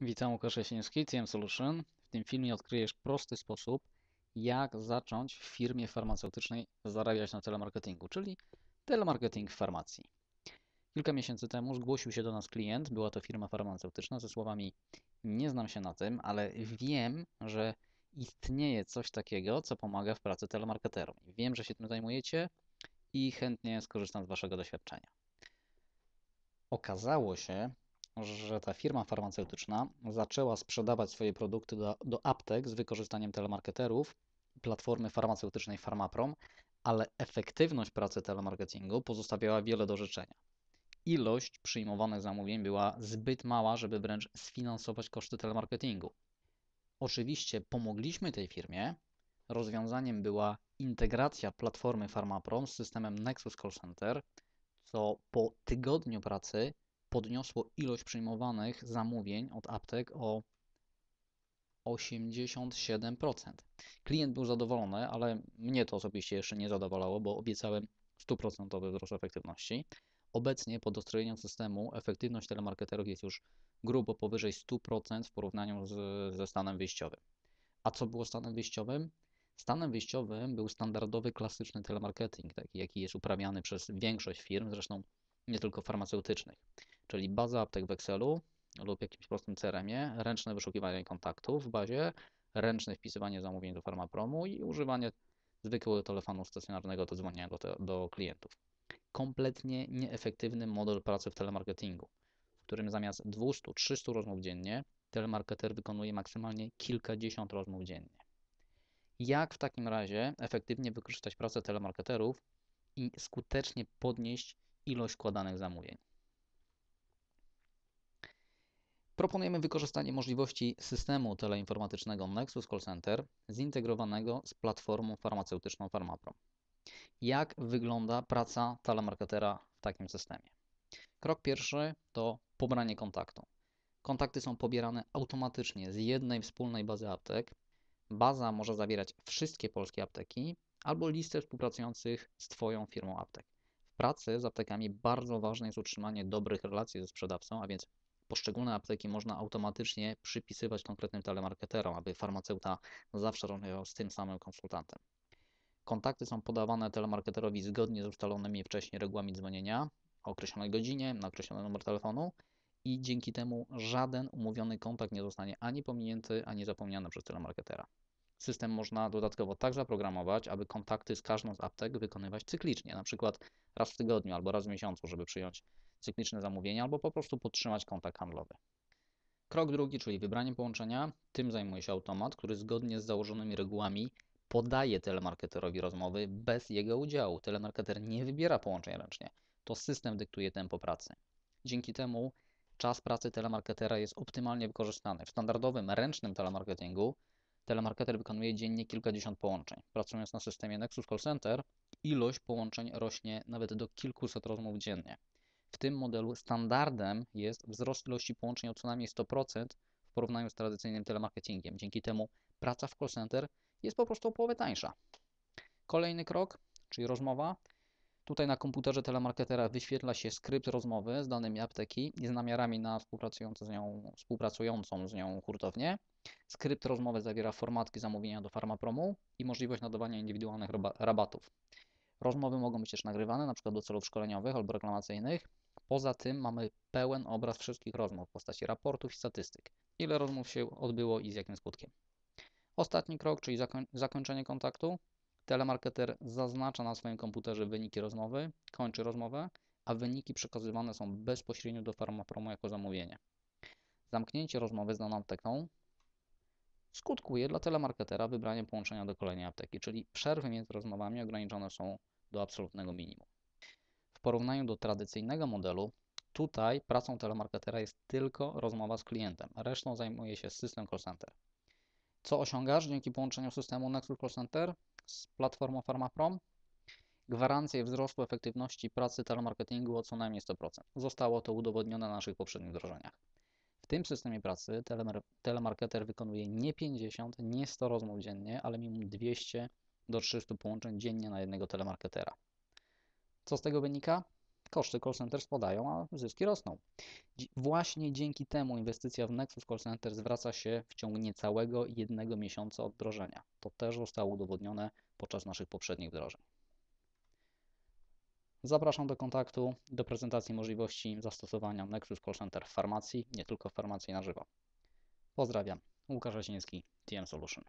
Witam, Łukasz Jasiński, TM Solution. W tym filmie odkryjesz prosty sposób, jak zacząć w firmie farmaceutycznej zarabiać na telemarketingu, czyli telemarketing w farmacji. Kilka miesięcy temu zgłosił się do nas klient, była to firma farmaceutyczna ze słowami nie znam się na tym, ale wiem, że istnieje coś takiego, co pomaga w pracy telemarketerom. Wiem, że się tym zajmujecie i chętnie skorzystam z Waszego doświadczenia. Okazało się, że ta firma farmaceutyczna zaczęła sprzedawać swoje produkty do, do aptek z wykorzystaniem telemarketerów, platformy farmaceutycznej Farmaprom, ale efektywność pracy telemarketingu pozostawiała wiele do życzenia. Ilość przyjmowanych zamówień była zbyt mała, żeby wręcz sfinansować koszty telemarketingu. Oczywiście pomogliśmy tej firmie. Rozwiązaniem była integracja platformy Farmaprom z systemem Nexus Call Center, co po tygodniu pracy podniosło ilość przyjmowanych zamówień od aptek o 87%. Klient był zadowolony, ale mnie to osobiście jeszcze nie zadowalało, bo obiecałem 100% wzrost efektywności. Obecnie po dostrojeniu systemu efektywność telemarketerów jest już grubo powyżej 100% w porównaniu z, ze stanem wyjściowym. A co było stanem wyjściowym? Stanem wyjściowym był standardowy, klasyczny telemarketing, taki jaki jest uprawiany przez większość firm, zresztą nie tylko farmaceutycznych, czyli baza aptek w Excelu lub jakimś prostym CRM-ie, ręczne wyszukiwanie kontaktów w bazie, ręczne wpisywanie zamówień do Farmapromu i używanie zwykłego telefonu stacjonarnego do dzwonienia do, do klientów. Kompletnie nieefektywny model pracy w telemarketingu, w którym zamiast 200-300 rozmów dziennie, telemarketer wykonuje maksymalnie kilkadziesiąt rozmów dziennie. Jak w takim razie efektywnie wykorzystać pracę telemarketerów i skutecznie podnieść ilość składanych zamówień. Proponujemy wykorzystanie możliwości systemu teleinformatycznego Nexus Call Center zintegrowanego z platformą farmaceutyczną Farmapro. Jak wygląda praca telemarketera w takim systemie? Krok pierwszy to pobranie kontaktu. Kontakty są pobierane automatycznie z jednej wspólnej bazy aptek. Baza może zawierać wszystkie polskie apteki albo listę współpracujących z Twoją firmą aptek pracy z aptekami bardzo ważne jest utrzymanie dobrych relacji ze sprzedawcą, a więc poszczególne apteki można automatycznie przypisywać konkretnym telemarketerom, aby farmaceuta zawsze rozmawiał z tym samym konsultantem. Kontakty są podawane telemarketerowi zgodnie z ustalonymi wcześniej regułami dzwonienia o określonej godzinie, na określony numer telefonu i dzięki temu żaden umówiony kontakt nie zostanie ani pominięty, ani zapomniany przez telemarketera. System można dodatkowo tak zaprogramować, aby kontakty z każdą z aptek wykonywać cyklicznie, na przykład raz w tygodniu albo raz w miesiącu, żeby przyjąć cykliczne zamówienie albo po prostu podtrzymać kontakt handlowy. Krok drugi, czyli wybranie połączenia, tym zajmuje się automat, który zgodnie z założonymi regułami podaje telemarketerowi rozmowy bez jego udziału. Telemarketer nie wybiera połączeń ręcznie. To system dyktuje tempo pracy. Dzięki temu czas pracy telemarketera jest optymalnie wykorzystany. W standardowym ręcznym telemarketingu telemarketer wykonuje dziennie kilkadziesiąt połączeń. Pracując na systemie Nexus Call Center, ilość połączeń rośnie nawet do kilkuset rozmów dziennie. W tym modelu standardem jest wzrost ilości połączeń o co najmniej 100% w porównaniu z tradycyjnym telemarketingiem. Dzięki temu praca w call center jest po prostu o połowę tańsza. Kolejny krok, czyli rozmowa. Tutaj na komputerze telemarketera wyświetla się skrypt rozmowy z danymi apteki i z namiarami na współpracującą z nią, współpracującą z nią hurtownię. Skrypt rozmowy zawiera formatki zamówienia do Farmapromu i możliwość nadawania indywidualnych rabatów. Rozmowy mogą być też nagrywane, np. do celów szkoleniowych albo reklamacyjnych. Poza tym mamy pełen obraz wszystkich rozmów w postaci raportów i statystyk. Ile rozmów się odbyło i z jakim skutkiem. Ostatni krok, czyli zakoń zakończenie kontaktu. Telemarketer zaznacza na swoim komputerze wyniki rozmowy, kończy rozmowę, a wyniki przekazywane są bezpośrednio do Farmapromu jako zamówienie. Zamknięcie rozmowy z daną apteką skutkuje dla telemarketera wybraniem połączenia do kolejnej apteki, czyli przerwy między rozmowami ograniczone są do absolutnego minimum. W porównaniu do tradycyjnego modelu, tutaj pracą telemarketera jest tylko rozmowa z klientem, resztą zajmuje się system call center. Co osiągasz dzięki połączeniu systemu Nexus Call Center z platformą PharmaProm? Gwarancję wzrostu efektywności pracy telemarketingu o co najmniej 100%. Zostało to udowodnione na naszych poprzednich wdrożeniach. W tym systemie pracy telemarketer wykonuje nie 50, nie 100 rozmów dziennie, ale minimum 200 do 300 połączeń dziennie na jednego telemarketera. Co z tego wynika? Koszty call center spadają, a zyski rosną. Właśnie dzięki temu inwestycja w Nexus Call Center zwraca się w ciągu niecałego jednego miesiąca od wdrożenia. To też zostało udowodnione podczas naszych poprzednich wdrożeń. Zapraszam do kontaktu, do prezentacji możliwości zastosowania Nexus Call Center w farmacji, nie tylko w farmacji na żywo. Pozdrawiam, Łukasz Jaśniewski, TM Solution.